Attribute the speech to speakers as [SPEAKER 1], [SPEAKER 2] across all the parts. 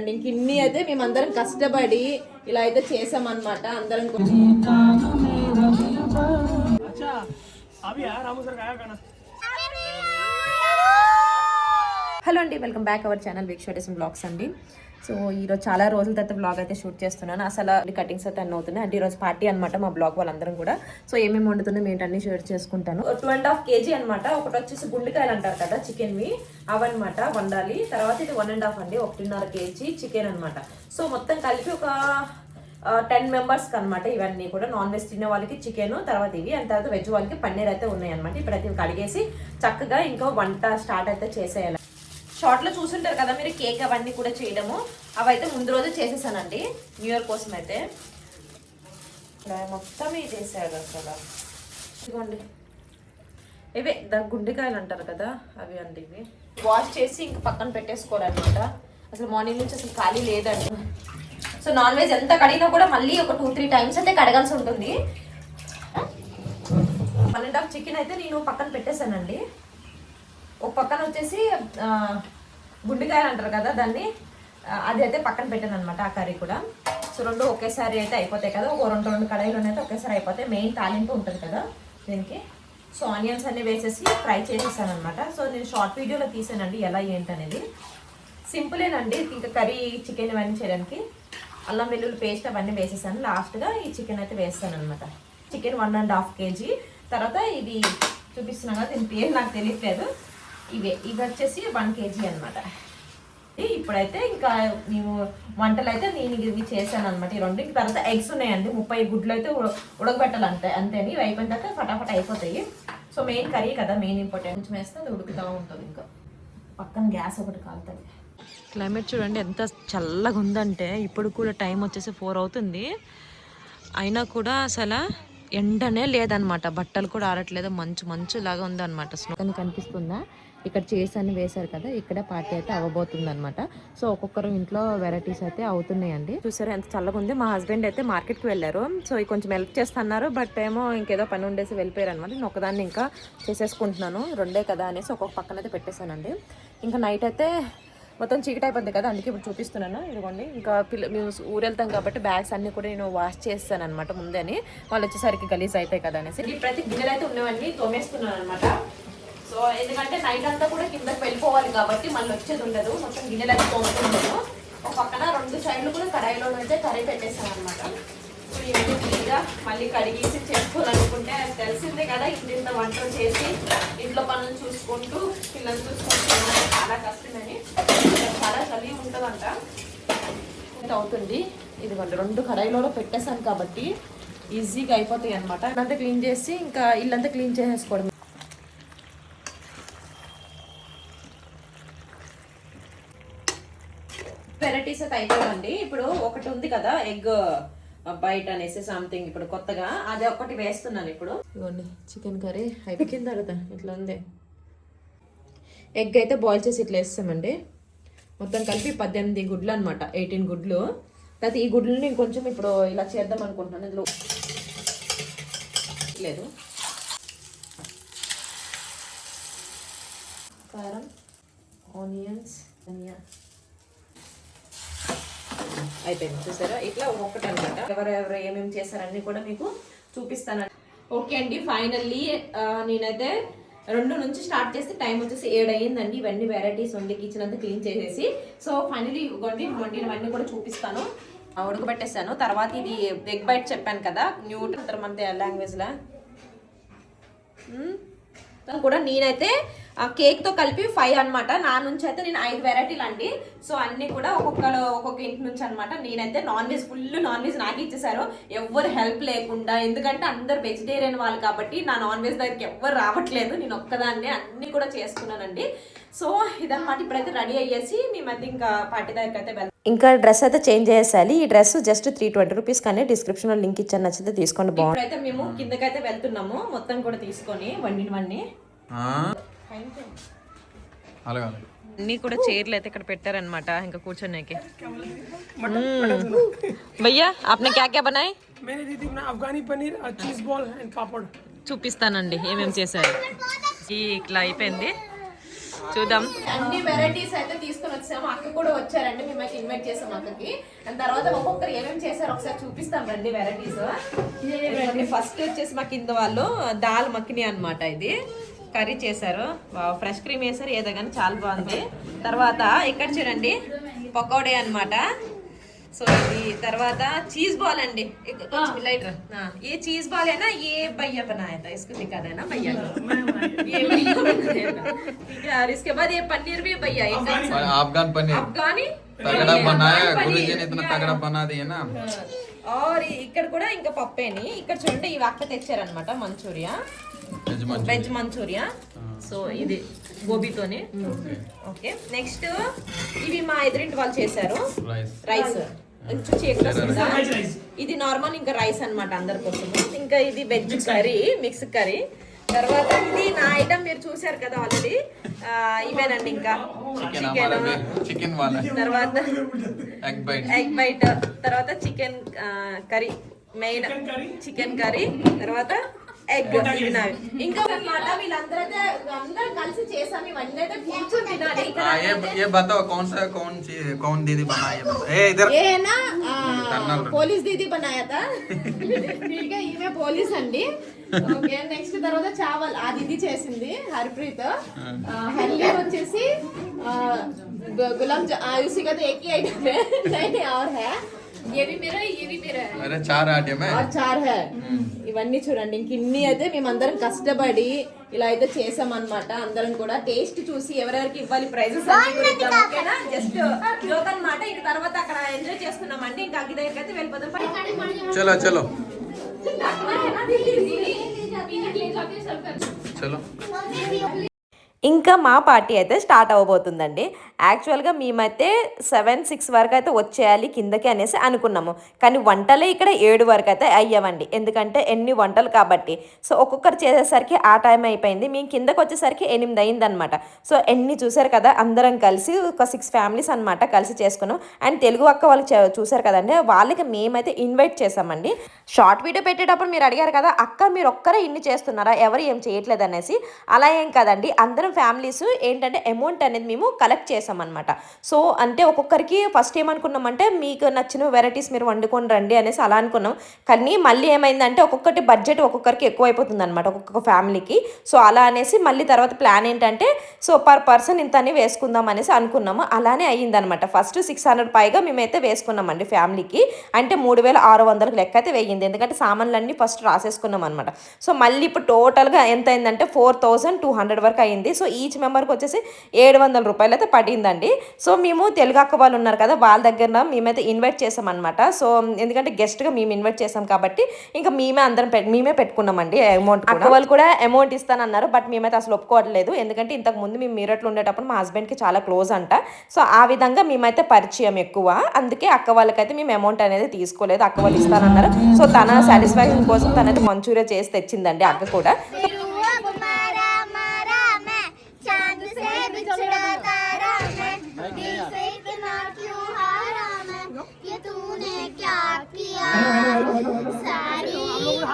[SPEAKER 1] అండి ఇంక ఇన్ని అయితే మేమందరం కష్టపడి ఇలా అయితే చేసామన్నమాట అందరం హలో అండి వెల్కమ్ బ్యాక్ అవర్ ఛానల్ వీక్షోడేసం బ్లాగ్స్ అండి. సో ఈరోజు చాలా రోజుల తర్వాత బ్లాగ్ అయితే షూట్ చేస్తున్నాను. అసలు కటింగ్స్ అయితే అన్న అవుతున్నాయి. అంటే ఈరోజు పార్టీ అనమాట మా బ్లాగ్ వాళ్ళందరం కూడా. సో ఏమేమి వండుతున్నాం ఏంటన్నీ షేర్ చేసుకుంటాను. టూ అండ్ హాఫ్ కేజీ అనమాట ఒకటి వచ్చేసి గుండెకాయలు అంటారు కదా చికెన్వి అవన్నమాట వండాలి. తర్వాత ఇది వన్ అండ్ హాఫ్ అండి. ఒకటిన్నర కేజీ చికెన్ అనమాట సో మొత్తం కలిపి ఒక టెన్ మెంబర్స్కి అనమాట ఇవన్నీ కూడా. నాన్ వెజ్ తినే వాళ్ళకి చికెన్ తర్వాత ఇవి. అండ్ తర్వాత వెజ్ వాళ్ళకి పన్నీర్ అయితే ఉన్నాయి అనమాట ఇప్పుడైతే అయితే కడిగేసి చక్కగా ఇంకా వంట స్టార్ట్ అయితే చేసేయాలి. షార్ట్లో చూసుంటారు కదా మీరు కేక్ అవన్నీ కూడా చేయడము. అవైతే ముందు రోజు చేసేసానండి. న్యూ ఇయర్ కోసం అయితే. మొత్తం ఇది చేశారు అసలు. ఇదిగోండి. ఇవే దా గుండెకాయలు అంటారు కదా అవి అండి ఇవి. వాష్ చేసి ఇంక పక్కన పెట్టేసుకోవాలన్నమాట. అసలు మార్నింగ్ నుంచి అసలు ఖాళీ లేదండి. సో నాన్ వెజ్ ఎంత కడిగినా కూడా మళ్ళీ ఒక టూ త్రీ టైమ్స్ అయితే కడగాల్సి ఉంటుంది. వన్ అండ్ హాఫ్ చికెన్ అయితే నేను పక్కన పెట్టేశానండి. ఒక పక్కన వచ్చేసి ఆ, గుండెకాయలు అంటారు కదా దాన్ని అది అయితే పక్కన పెట్టాను అనమాట ఆ కర్రీ కూడా. సో రెండు ఒకేసారి అయితే అయిపోతాయి కదా ఒక రెండు రెండు కడాయిలు అయితే ఒకేసారి అయిపోతాయి. మెయిన్ తాలింపు ఉంటుంది కదా దీనికి. సో ఆనియన్స్ అన్ని వేసేసి ఫ్రై చేసేసాను అనమాట సో నేను షార్ట్ వీడియోలో తీసానండి ఎలా ఏంటనేది సింపులేనండి ఇంకా కర్రీ చికెన్ ఇవన్నీ చేయడానికి. అల్లం వెల్లుల్లి పేస్ట్ అవన్నీ వేసేసాను. లాస్ట్గా ఈ చికెన్ అయితే వేస్తాను అనమాట chicken one and half kg. తర్వాత ఇది చూపిస్తున్నాను కదా దీని పేరు నాకు తెలియట్లేదు. ఇవే ఇవి వచ్చేసి వన్ కేజీ అనమాట ఇప్పుడైతే ఇంకా నేను వంటలు అయితే నేను ఇవి చేశాను అనమాట ఈ రెండు తర్వాత ఎగ్స్ ఉన్నాయండి. ముప్పై గుడ్లు అయితే ఉడ- ఉడకబెట్టాలి అంతే అంతేని. ఇవి అయిపోయిన తర్వాత ఫటాఫట్ అయిపోతాయి. సో మెయిన్ కర్రీ కదా మెయిన్ ఇంపార్టెంట్ కొంచెం వేస్తే అది ఉడుకుతూ ఉంటుంది ఇంకా. పక్కన గ్యాస్ ఒకటి కాలుతుంది. క్లైమేట్ చూడండి ఎంత చల్లగా ఉందంటే ఇప్పుడు కూడా టైం వచ్చేసి ఫోర్ అవుతుంది. అయినా కూడా అసలు ఎండనే లేదనమాట బట్టలు కూడా ఆడట్లేదు మంచు మంచు లాగా ఉందన్నమాట. స్నో కానీ కనిపిస్తుందా? ఇక్కడ చైర్స్ అన్ని వేశారు కదా ఇక్కడ పార్టీ అయితే అవ్వబోతుంది అనమాట సో ఒక్కొక్కరు ఇంట్లో వెరైటీస్ అయితే అవుతున్నాయండి. చూసారా ఎంత చల్లగా ఉంది. మా హస్బెండ్ అయితే మార్కెట్కి వెళ్ళారు. సో ఇవి కొంచెం హెల్ప్ చేస్తున్నారు. బట్ ఏమో ఇంకేదో పని ఉండేసి వెళ్ళిపోయారు అనమాట నేను ఒకదాన్ని ఇంకా చేసేసుకుంటున్నాను. రెండే కదా అనేసి ఒక్కొక్క పక్కన అయితే పెట్టేశానండి. ఇంకా నైట్ అయితే మొత్తం చీకటి అయిపోద్ది కదా అందుకే ఇప్పుడు చూపిస్తున్నాను. ఇదిగోండి. ఇంకా పిల్ల మేము ఊరు వెళ్తాం కాబట్టి బ్యాగ్స్ అన్ని కూడా నేను వాష్ చేస్తాను అనమాట ముందని వాళ్ళు వచ్చేసరికి గలీజ్ అవుతాయి కదా అనేసి. ఇప్పుడైతే గిన్నెలు అయితే ఉన్నవన్నీ తోమేస్తున్నాను అనమాట సో ఎందుకంటే నైట్ అంతా కూడా కిందకి వెళ్ళిపోవాలి కాబట్టి మళ్ళీ వచ్చేది ఉండదు. మొత్తం గిన్నెలు అయితే ఒక పక్కన రెండు సైడ్లు కూడా కడాయిలో అయితే కర్రీ పెట్టేస్తాను అనమాట సో ఇవన్నీ ఫ్రీగా మళ్ళీ కడిగేసి చేసుకోవాలనుకుంటే అది తెలిసిందే కదా ఇంత వంటలు చేసి ఇంట్లో పనులు చూసుకుంటూ పిల్లలు చూసుకుంటూ చాలా కష్టమని. చాలా చలి ఉంటుందంట. ఇంత అవుతుంది. ఇదిగోండి రెండు కడాయిలో పెట్టేసాను కాబట్టి ఈజీగా అయిపోతాయి అనమాట అంతా క్లీన్ చేసి ఇంకా ఇల్లంతా క్లీన్ చేసేసుకోవడం వెరైటీస్ అయితే అయిపోయిందండి. ఇప్పుడు ఒకటి ఉంది కదా ఎగ్ బైట్ అనేసి సంథింగ్ ఇప్పుడు కొత్తగా. అది ఒకటి వేస్తున్నాను ఇప్పుడు. ఇవ్వండి చికెన్ కర్రీ అయిపోయిన తర్వాత ఇట్లా ఉంది. ఎగ్ అయితే బాయిల్ చేసి ఇట్లా వేస్తామండి. మొత్తం కలిపి పద్దెనిమిది గుడ్లు అనమాట ఎయిటీన్ గుడ్లు. తర్వాత ఈ గుడ్లని కొంచెం ఇప్పుడు ఇలా చేద్దాం అనుకుంటున్నాను. ఇందులో లేదు. కారం ఆనియన్స్ ధనియా. అయిపోయింది. చూసారా? ఇట్లా ఒక్కొక్కటి అనమాట ఎవరెవరు ఏమేమి చేశారన్నీ కూడా మీకు చూపిస్తాను. ఓకే అండి ఫైనల్లీ నేనైతే రెండు నుంచి స్టార్ట్ చేస్తే టైం వచ్చేసి ఏడు అయ్యిందండి ఇవన్నీ వెరైటీస్ వండి కిచెన్ అంతా క్లీన్ చేసేసి. సో ఫైనలీ ఇవ్వండి వండినవన్నీ కూడా చూపిస్తాను. ఉడకబెట్టేసాను తర్వాత ఇది ఎగ్ బైట్ చెప్పాను కదా న్యూట్ మన లాంగ్వేజ్లో కూడా నేనైతే ఆ కేక్తో కలిపి ఫైవ్ అన్నమాట. నా నుంచి అయితే నేను ఐదు వెరైటీలు అండి. సో అన్ని కూడా ఒక్కొక్కరు ఒక్కొక్క ఇంటి నుంచి అన్నమాట. నేనైతే non veg full non veg నాకు ఇచ్చేసారు. ఎవ్వరు హెల్ప్ లేకుండా ఎందుకంటే అందరు వెజిటేరియన్ వాళ్ళు కాబట్టి నా నాన్ వెజ్ దగ్గరికి ఎవ్వరు రావట్లేదు. నేను ఒక్కదాన్నే అన్ని కూడా చేసుకున్నానండి. సో ఇదన్నమాట. ఇప్పుడైతే రెడీ అయ్యేసి మేమైతే ఇంకా పార్టీ దగ్గరికి అయితే వెళ్తాం
[SPEAKER 2] ఇంకా డ్రెస్ అయితే చేంజ్ చేసేయాలి. ఈ dress just three twenty rupees కానీ డిస్క్రిప్షన్లో లింక్ ఇచ్చాను. నచ్చితే తీసుకోండి. బాగుంది
[SPEAKER 1] ఇప్పుడైతే మేము కిందకైతే వెళ్తున్నాము. మొత్తం కూడా తీసుకొని వండినవన్నీ.
[SPEAKER 3] అలాగే
[SPEAKER 1] అన్ని కూడా చైర్లు అయితే ఇక్కడ పెట్టారనమాట ఇంకా కూర్చోనేకి భయ్యా ఆప్నే క్యా క్యా బనాయ్
[SPEAKER 4] मैंने दी थी अपना अफगानी पनीर चीज बॉल एंड पापड़
[SPEAKER 1] చూపిస్తానండి ఏమేమి చేశారు ఈ ఇట్లా అయిపోయింది
[SPEAKER 4] చూద్దాం అన్ని వెరైటీస్ అయితే తీసుకొని వచ్చాము అక్క కూడా వచ్చారండి మేమైతే ఇన్వైట్ చేసాం అక్కకి అండ్ తర్వాత ఒక్కొక్కరు ఏమేమి చేశారో ఒకసారి చూపిస్తాం రండి వెరైటీస్ ఫస్ట్ వచ్చేసి మా కింద వాళ్ళు దాల్ మక్ని అన్నమాట ఇది కర్రీ చేశారు. ఫ్రెష్ క్రీమ్ వేసారు ఏదో కానీ చాలా బాగుంది. తర్వాత ఇక్కడ చూడండి పకోడే అనమాట సో ఇది తర్వాత చీజ్ బాల్ అండి. లైటర్ ఏ చీజ్ బాల్ అయినా ఏ భయ్య बनाया था इसको दिखा देना भैया यार इसके बाद ये पनीर भी भैया
[SPEAKER 3] अफगान पनीर
[SPEAKER 4] अफगानी
[SPEAKER 3] तगड़ा बनाया गुरुजी
[SPEAKER 4] और ఇక్కడ కూడా ఇంకా పప్పేని. ఇక్కడ చూడండి ఇవి అక్క తెచ్చారనమాట Manchuria.
[SPEAKER 3] Veg Manchuria.
[SPEAKER 4] Veg Manchuria so ఇది గోబీతోని. ఓకే. నెక్స్ట్ ఇవి మా ఎదురింటి వాళ్ళు చేశారు.
[SPEAKER 3] రైస్?
[SPEAKER 4] ఇది నార్మల్ ఇంకా రైస్ అన్నమాట అందరి కోసం ఇంకా ఇది వెజ్ కర్రీ మిక్స్ కర్రీ తర్వాత ఇది నా ఐటమ్ మీరు చూశారు కదా ఆల్రెడీ ఇవేనండి ఇంకా
[SPEAKER 3] చికెన్
[SPEAKER 4] చికెన్
[SPEAKER 3] हमारा चिकन वाला
[SPEAKER 4] తర్వాత
[SPEAKER 3] एग बाइट
[SPEAKER 4] ఎగ్ బైట్ తర్వాత chicken curry main chicken curry తర్వాత ఎగ్ ఇవి నావి ఇంకా అన్నమాట వీళ్ళందరూ అయితే అందరం కలిసి చేసాం ఇవన్నీ అయితే కూర్చొని తినాలి ఇక్కడ
[SPEAKER 3] हाँ ये ये बताओ कौन सा कौन सी कौन दीदी बनाई है ए इधर
[SPEAKER 4] ये है ना
[SPEAKER 3] टर्नल।
[SPEAKER 4] పోలీస్ దీది बनाया था ठीक है ఈమె పోలీస్ అండి ఓకే నెక్స్ట్ తర్వాత చావల్. అది ఇది చేసింది హర్ప్రీత్. హల్లి వచ్చేసి గులాబ్
[SPEAKER 3] ఆయుషి కదా ఎక్కి ఐటమే.
[SPEAKER 4] నైన్ అవర్ హే. ఇవన్నీ చూడండి ఇంక ఇన్ని అయితే మేమందరం కష్టపడి ఇలా అయితే చేసాం అనమాట అందరం కూడా టేస్ట్ చూసి ఎవరెవరికి ఇవ్వాలి ప్రైజెస్ జస్ట్ జోక్ అనమాట ఇంక తర్వాత అక్కడ ఎంజాయ్ చేస్తున్నాం చేస్తున్నామండి. ఇంకా అగ్గి దగ్గరికి అయితే వెళ్ళిపోతాం చలో
[SPEAKER 3] చలో. चलो चलो
[SPEAKER 1] ఇంకా మా పార్టీ అయితే స్టార్ట్ అవ్వబోతుందండి. యాక్చువల్గా మేమైతే సెవెన్ సిక్స్ వరకు అయితే వచ్చేయాలి కిందకి అనేసి అనుకున్నాము. కానీ వంటలే ఇక్కడ ఏడు వరకు అయితే అయ్యామండి. ఎందుకంటే ఎన్ని వంటలు కాబట్టి. సో ఒక్కొక్కరు చేసేసరికి ఆ టైం అయిపోయింది. మేము కిందకు వచ్చేసరికి ఎనిమిది అయిందనమాట సో ఎన్ని చూసారు కదా అందరం కలిసి ఒక సిక్స్ ఫ్యామిలీస్ అనమాట కలిసి చేసుకున్నాం. అండ్ తెలుగు అక్క వాళ్ళు చూసారు కదండి వాళ్ళకి మేమైతే ఇన్వైట్ చేసామండి షార్ట్ వీడియో పెట్టేటప్పుడు మీరు అడిగారు కదా అక్క మీరు ఒక్కరే ఇన్ని చేస్తున్నారా? ఎవరు ఏం చేయట్లేదు అనేసి. అలా ఏం కదండి అందరం ఫ్యామిలీస్ ఏంటంటే అమౌంట్ అనేది మేము కలెక్ట్ చేసామన్నమాట. సో అంటే ఒక్కొక్కరికి ఫస్ట్ ఏమనుకున్నామంటే మీకు నచ్చిన వెరైటీస్ మీరు వండుకొని రండి అనేసి అలా అనుకున్నాం. కానీ మళ్ళీ ఏమైందంటే ఒక్కొక్కటి బడ్జెట్ ఒక్కొక్కరికి ఎక్కువ అయిపోతుంది అనమాట ఒక్కొక్క ఫ్యామిలీకి. సో అలా అనేసి మళ్ళీ తర్వాత ప్లాన్ ఏంటంటే సో పర్ పర్సన్ ఇంత అని వేసుకుందాం అనేసి అనుకున్నాము. అలానే అయ్యిందనమాట ఫస్ట్ సిక్స్ హండ్రెడ్ పైగా మేమైతే వేసుకున్నామండి ఫ్యామిలీకి. అంటే మూడు వేల ఆరు వందలకు లెక్క అయితే వేయింది. ఎందుకంటే సామాన్లన్నీ ఫస్ట్ రాసేసుకున్నాం అనమాట సో మళ్ళీ ఇప్పుడు టోటల్గా ఎంత అయిందంటే ఫోర్ థౌజండ్ టూ హండ్రెడ్ వరకు అయింది సో ఈచ్ మెంబర్కి వచ్చేసి ఏడు వందల రూపాయలు అయితే పడిందండి. సో మేము తెలుగు అక్క వాళ్ళు ఉన్నారు కదా వాళ్ళ దగ్గర మేమైతే ఇన్వైట్ చేసామన్నమాట. సో ఎందుకంటే గెస్ట్గా మేము ఇన్వైట్ చేసాం కాబట్టి ఇంకా మేమే అందరం మేమే పెట్టుకున్నామండి అమౌంట్ అక్క వాళ్ళు కూడా అమౌంట్ ఇస్తానన్నారు బట్ మేమైతే అసలు ఒప్పుకోవట్లేదు. ఎందుకంటే ఇంతకు ముందు మేము మీరట్లో ఉండేటప్పుడు మా హస్బెండ్కి చాలా క్లోజ్ అంట. సో ఆ విధంగా మేమైతే పరిచయం ఎక్కువ. అందుకే అక్క వాళ్ళకైతే మేము అమౌంట్ అనేది తీసుకోలేదు. అక్క వాళ్ళు ఇస్తానన్నారు. సో తన సాటిస్ఫాక్షన్ కోసం తనైతే మంచూరియా చేసి తెచ్చిందండి అక్క కూడా.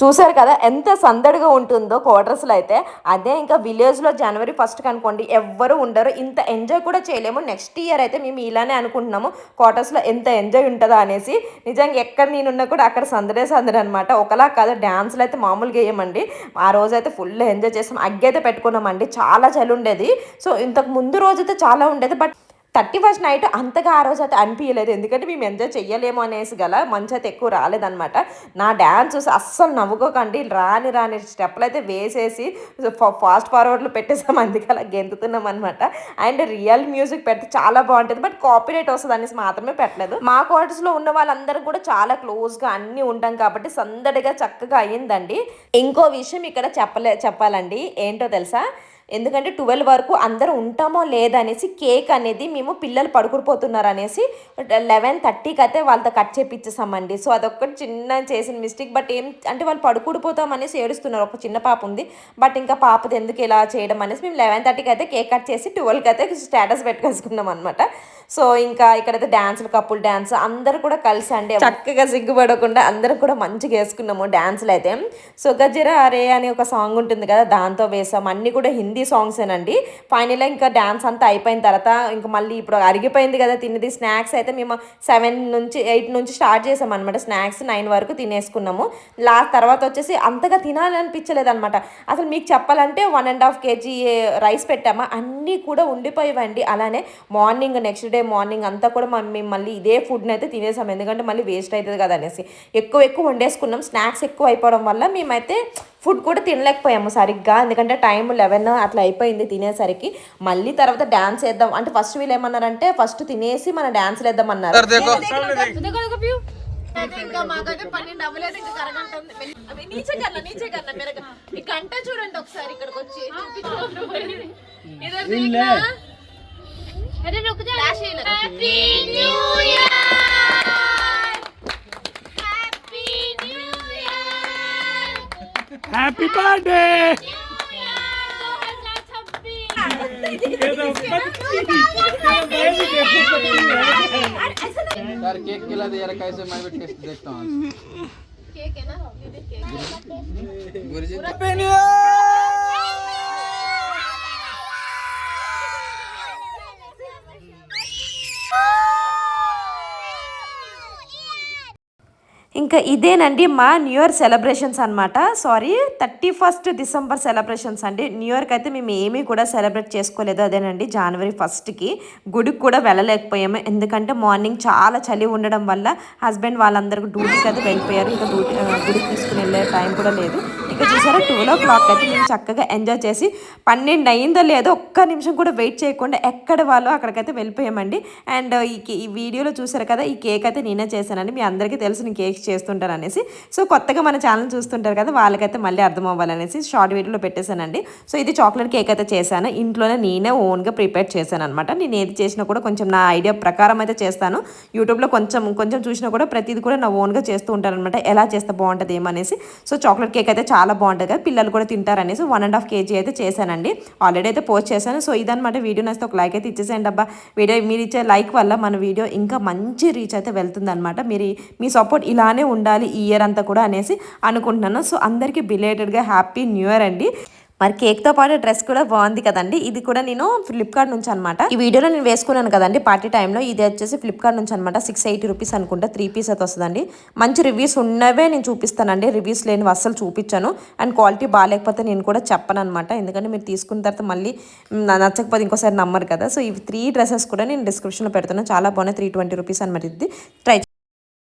[SPEAKER 1] చూసారు కదా ఎంత సందడిగా ఉంటుందో క్వార్టర్స్లో అయితే. అదే ఇంకా విలేజ్లో జనవరి ఫస్ట్ అనుకోండి ఎవ్వరు ఉండరు. ఇంత ఎంజాయ్ కూడా చేయలేము. నెక్స్ట్ ఇయర్ అయితే మేము ఇలానే అనుకుంటున్నాము క్వార్టర్స్లో ఎంత ఎంజాయ్ ఉంటుందో అనేసి. నిజంగా ఎక్కడ నేనున్నా కూడా అక్కడ సందడే సందడి అనమాట ఒకలా కాదు డ్యాన్స్లు అయితే మామూలుగా వేయమండి. ఆ రోజు అయితే ఫుల్ ఎంజాయ్ చేసాం. అగ్గి అయితే పెట్టుకున్నామండి. చాలా చలి ఉండేది. సో ఇంతకు ముందు రోజు అయితే చాలా ఉండేది. బట్ థర్టీ ఫస్ట్ నైట్ అంతగా ఆ రోజు అయితే అనిపించలేదు ఎందుకంటే మేము ఎంజాయ్ చెయ్యలేము అనేసి గల మంచి అయితే ఎక్కువ రాలేదనమాట నా డ్యాన్స్ చూసి అస్సలు నవ్వుకోకండి. రాని రాని స్టెప్లు అయితే వేసేసి ఫాస్ట్ ఫార్వర్డ్లు పెట్టేసాం. అందుకే అలా గెంతుతున్నాం అనమాట అండ్ రియల్ మ్యూజిక్ పెడితే చాలా బాగుంటుంది. బట్ కాపీరేట్ వస్తుంది అనేసి మాత్రమే పెట్టలేదు. మా క్వార్టర్స్లో ఉన్న వాళ్ళందరూ కూడా చాలా క్లోజ్గా అన్నీ ఉంటాం కాబట్టి సందడిగా చక్కగా అయ్యిందండి. ఇంకో విషయం ఇక్కడ చెప్పలే చెప్పాలండి. ఏంటో తెలుసా? ఎందుకంటే ట్వెల్వ్ వరకు అందరూ ఉంటామో లేదనేసి కేక్ అనేది మేము పిల్లలు పడుకుడిపోతున్నారు అనేసి లెవెన్ థర్టీకి అయితే వాళ్ళతో కట్ చేపించేసామండి సో అదొక్కటి చిన్న చేసిన మిస్టేక్. బట్ ఏం అంటే వాళ్ళు పడుకుడిపోతాం అనేసి ఏడుస్తున్నారు. ఒక చిన్న పాప ఉంది. బట్ ఇంకా పాపది ఎందుకు ఇలా చేయడం అనేసి మేము లెవెన్ థర్టీకి అయితే కేక్ కట్ చేసి ట్వెల్వ్కి అయితే స్టేటస్ పెట్టుకేసుకున్నాం అనమాట సో ఇంకా ఇక్కడైతే డాన్సులు కపుల్ డాన్స్ అందరూ కూడా కలిసి అండి చక్కగా సిగ్గుపడకుండా అందరూ కూడా మంచిగా వేసుకున్నాము డాన్సులు అయితే. సో గజరా అరే అనే ఒక సాంగ్ ఉంటుంది కదా దాంతో వేసాం. అన్నీ కూడా హిందీ సాంగ్సేనండి ఫైనల్గా ఇంకా డాన్స్ అంతా అయిపోయిన తర్వాత ఇంకా మళ్ళీ ఇప్పుడు అరిగిపోయింది కదా తిన్నది స్నాక్స్ అయితే మేము సెవెన్ నుంచి ఎయిట్ నుంచి స్టార్ట్ చేసాం అనమాట స్నాక్స్ నైన్ వరకు తినేసుకున్నాము. లాస్ట్ తర్వాత వచ్చేసి అంతగా తినాలనిపించలేదు అనమాట అసలు మీకు చెప్పాలంటే one and half kg rice పెట్టామా? అన్నీ కూడా ఉండిపోయేవండి. అలానే morning next day day morning అంతా కూడా మేము మళ్ళీ ఇదే ఫుడ్ని అయితే తినేసాం. ఎందుకంటే మళ్ళీ వేస్ట్ అవుతుంది కదా అనేసి. ఎక్కువ ఎక్కువ వండేసుకున్నాం. స్నాక్స్ ఎక్కువ అయిపోవడం వల్ల మేమైతే ఫుడ్ కూడా తినలేకపోయాము సరిగ్గా. ఎందుకంటే టైం లెవెన్ అట్లా అయిపోయింది తినేసరికి. మళ్ళీ తర్వాత డాన్స్ వేద్దాం అంటే ఫస్ట్ వీళ్ళు ఏమన్నారంటే ఫస్ట్ తినేసి మన డాన్స్ వేద్దాం అన్నారు
[SPEAKER 5] ఇంకా మాకైతే పన్నెండు అవ్వలేదు ఇంకా కరగంటుంది నీచే కన్నా నీచే కన్నా మెరగ ఇక అంటే చూడండి ఒకసారి ఇక్కడికి వచ్చి. ఇదే
[SPEAKER 2] अरे रुक जा happy new year happy new year
[SPEAKER 4] happy birthday
[SPEAKER 3] यार केक खिला दे यार कैसे मैं भी टेस्ट देखता हूँ
[SPEAKER 5] केक है ना ये देख केक
[SPEAKER 3] गुरुजी
[SPEAKER 1] ఇంకా ఇదేనండి మా న్యూ ఇయర్ సెలబ్రేషన్స్ అనమాట sorry thirty first December celebrations అండి. న్యూ ఇయర్కి అయితే మేము ఏమీ కూడా సెలబ్రేట్ చేసుకోలేదు. అదేనండి జనవరి ఫస్ట్కి గుడికి కూడా వెళ్ళలేకపోయాము. ఎందుకంటే మార్నింగ్ చాలా చలి ఉండడం వల్ల హస్బెండ్ వాళ్ళందరికీ డ్యూటీకి అయితే వెళ్ళిపోయారు. ఇంకా డ్యూటీ గుడికి తీసుకుని వెళ్ళే టైం కూడా లేదు. ఇంకా చూసారా ట్వెల్వ్ ఓ క్లాక్ అయితే మేము చక్కగా ఎంజాయ్ చేసి పన్నెండు అయిందో లేదో ఒక్క నిమిషం కూడా వెయిట్ చేయకుండా ఎక్కడ వాళ్ళు అక్కడికైతే వెళ్ళిపోయామండి. అండ్ ఈ వీడియోలో చూసారు కదా ఈ కేక్ అయితే నేనే చేశానండి. మీ అందరికీ తెలుసు నేను చేస్తుంటారు అనేసి సో కొత్తగా మన ఛానల్ చూస్తుంటారు కదా వాళ్ళకైతే మళ్ళీ అర్థం అవ్వాలనేసి షార్ట్ వీడియోలో పెట్టేశానండి. సో ఇది చాక్లెట్ కేక్ అయితే చేశాను. ఇంట్లోనే నేనే ఓన్గా ప్రిపేర్ చేశాను అనమాట నేను ఏది చేసినా కూడా కొంచెం నా ఐడియా ప్రకారం అయితే చేస్తాను. యూట్యూబ్లో కొంచెం కొంచెం చూసినా కూడా ప్రతిది కూడా నా ఓన్గా చేస్తూ ఉంటాను అనమాట ఎలా చేస్తే బాగుంటుంది ఏమనేసి. సో చాక్లెట్ కేక్ అయితే చాలా బాగుంటుంది కదా పిల్లలు కూడా తింటారనేసి వన్ అండ్ హాఫ్ కేజీ అయితే చేశానండి. ఆల్రెడీ అయితే పోస్ట్ చేశాను. సో ఇదనమాట వీడియో. నచ్చితే ఒక లైక్ అయితే ఇచ్చేసేయండి అబ్బా. వీడియో మీరు ఇచ్చే లైక్ వల్ల మన వీడియో ఇంకా మంచి రీచ్ అయితే వెళ్తుంది అనమాట మీరు మీ సపోర్ట్ ఇలానే ఉండాలి ఈ ఇయర్ అంతా కూడా అనేసి అనుకుంటున్నాను. సో అందరికీ బిలేటెడ్గా హ్యాపీ న్యూ ఇయర్ అండి. మరి కేక్తో పాటు డ్రెస్ కూడా బాగుంది కదండి. ఇది కూడా నేను ఫ్లిప్కార్ట్ నుంచి అనమాట ఈ వీడియోలో నేను వేసుకున్నాను కదండి. పార్టీ టైంలో ఇది వచ్చేసి ఫ్లిప్కార్ట్ నుంచి అనమాట సిక్స్ ఎయిటీ రూపీస్ అనుకుంటా. త్రీ పీస్ అయితే వస్తుందండి. మంచి రివ్యూస్ ఉన్నవే నేను చూపిస్తానండి. రివ్యూస్ లేనివి అస్సలు చూపించాను. అండ్ క్వాలిటీ బాగాలేకపోతే నేను కూడా చెప్పను అనమాట ఎందుకంటే మీరు తీసుకున్న తర్వాత మళ్ళీ నచ్చకపోతే ఇంకోసారి నమ్మరు కదా. సో ఇవి త్రీ డ్రెస్సెస్ కూడా నేను డిస్క్రిప్షన్లో పెడుతున్నాను చాలా బాగున్నాయి. త్రీ ట్వంటీ రూపీస్ అనమాట ఇది. ట్రై